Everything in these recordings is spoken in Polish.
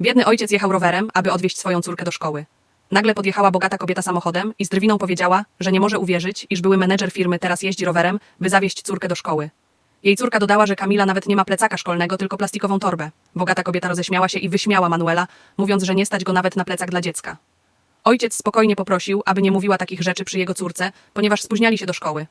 Biedny ojciec jechał rowerem, aby odwieźć swoją córkę do szkoły. Nagle podjechała bogata kobieta samochodem i z drwiną powiedziała, że nie może uwierzyć, iż były menedżer firmy teraz jeździ rowerem, by zawieźć córkę do szkoły. Jej córka dodała, że Kamila nawet nie ma plecaka szkolnego, tylko plastikową torbę. Bogata kobieta roześmiała się i wyśmiała Manuela, mówiąc, że nie stać go nawet na plecak dla dziecka. Ojciec spokojnie poprosił, aby nie mówiła takich rzeczy przy jego córce, ponieważ spóźniali się do szkoły.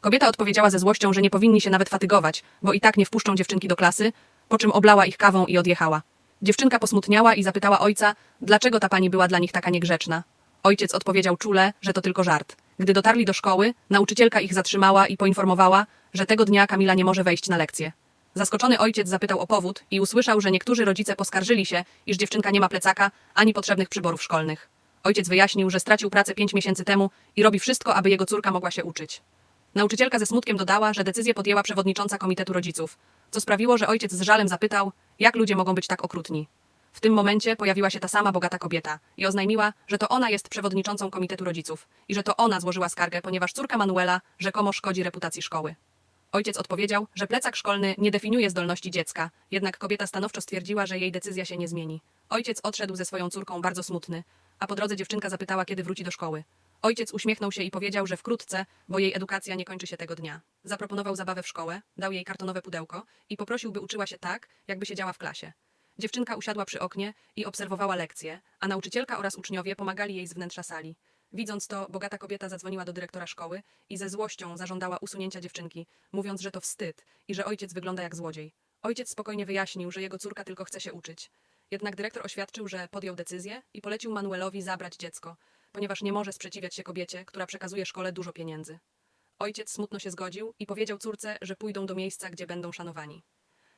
Kobieta odpowiedziała ze złością, że nie powinni się nawet fatygować, bo i tak nie wpuszczą dziewczynki do klasy, po czym oblała ich kawą i odjechała. Dziewczynka posmutniała i zapytała ojca, dlaczego ta pani była dla nich taka niegrzeczna. Ojciec odpowiedział czule, że to tylko żart. Gdy dotarli do szkoły, nauczycielka ich zatrzymała i poinformowała, że tego dnia Kamila nie może wejść na lekcję. Zaskoczony ojciec zapytał o powód i usłyszał, że niektórzy rodzice poskarżyli się, iż dziewczynka nie ma plecaka ani potrzebnych przyborów szkolnych. Ojciec wyjaśnił, że stracił pracę pięć miesięcy temu i robi wszystko, aby jego córka mogła się uczyć. Nauczycielka ze smutkiem dodała, że decyzję podjęła przewodnicząca komitetu rodziców, co sprawiło, że ojciec z żalem zapytał, jak ludzie mogą być tak okrutni. W tym momencie pojawiła się ta sama bogata kobieta i oznajmiła, że to ona jest przewodniczącą komitetu rodziców i że to ona złożyła skargę, ponieważ córka Manuela rzekomo szkodzi reputacji szkoły. Ojciec odpowiedział, że plecak szkolny nie definiuje zdolności dziecka, jednak kobieta stanowczo stwierdziła, że jej decyzja się nie zmieni. Ojciec odszedł ze swoją córką bardzo smutny, a po drodze dziewczynka zapytała, kiedy wróci do szkoły. Ojciec uśmiechnął się i powiedział, że wkrótce, bo jej edukacja nie kończy się tego dnia. Zaproponował zabawę w szkołę, dał jej kartonowe pudełko i poprosił, by uczyła się tak, jakby siedziała w klasie. Dziewczynka usiadła przy oknie i obserwowała lekcje, a nauczycielka oraz uczniowie pomagali jej z wnętrza sali. Widząc to, bogata kobieta zadzwoniła do dyrektora szkoły i ze złością zażądała usunięcia dziewczynki, mówiąc, że to wstyd i że ojciec wygląda jak złodziej. Ojciec spokojnie wyjaśnił, że jego córka tylko chce się uczyć. Jednak dyrektor oświadczył, że podjął decyzję i polecił Manuelowi zabrać dziecko, ponieważ nie może sprzeciwiać się kobiecie, która przekazuje szkole dużo pieniędzy. Ojciec smutno się zgodził i powiedział córce, że pójdą do miejsca, gdzie będą szanowani.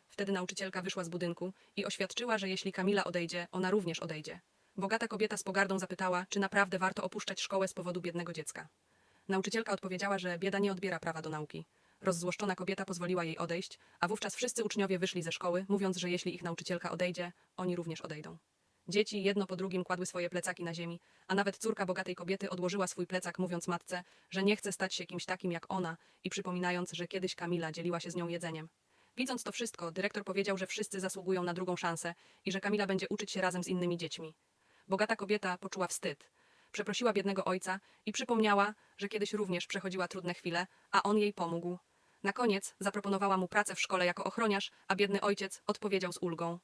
Wtedy nauczycielka wyszła z budynku i oświadczyła, że jeśli Kamila odejdzie, ona również odejdzie. Bogata kobieta z pogardą zapytała, czy naprawdę warto opuszczać szkołę z powodu biednego dziecka. Nauczycielka odpowiedziała, że bieda nie odbiera prawa do nauki. Rozzłoszczona kobieta pozwoliła jej odejść, a wówczas wszyscy uczniowie wyszli ze szkoły, mówiąc, że jeśli ich nauczycielka odejdzie, oni również odejdą. Dzieci jedno po drugim kładły swoje plecaki na ziemi, a nawet córka bogatej kobiety odłożyła swój plecak, mówiąc matce, że nie chce stać się kimś takim jak ona i przypominając, że kiedyś Kamila dzieliła się z nią jedzeniem. Widząc to wszystko, dyrektor powiedział, że wszyscy zasługują na drugą szansę i że Kamila będzie uczyć się razem z innymi dziećmi. Bogata kobieta poczuła wstyd. Przeprosiła biednego ojca i przypomniała, że kiedyś również przechodziła trudne chwile, a on jej pomógł. Na koniec zaproponowała mu pracę w szkole jako ochroniarz, a biedny ojciec odpowiedział z ulgą,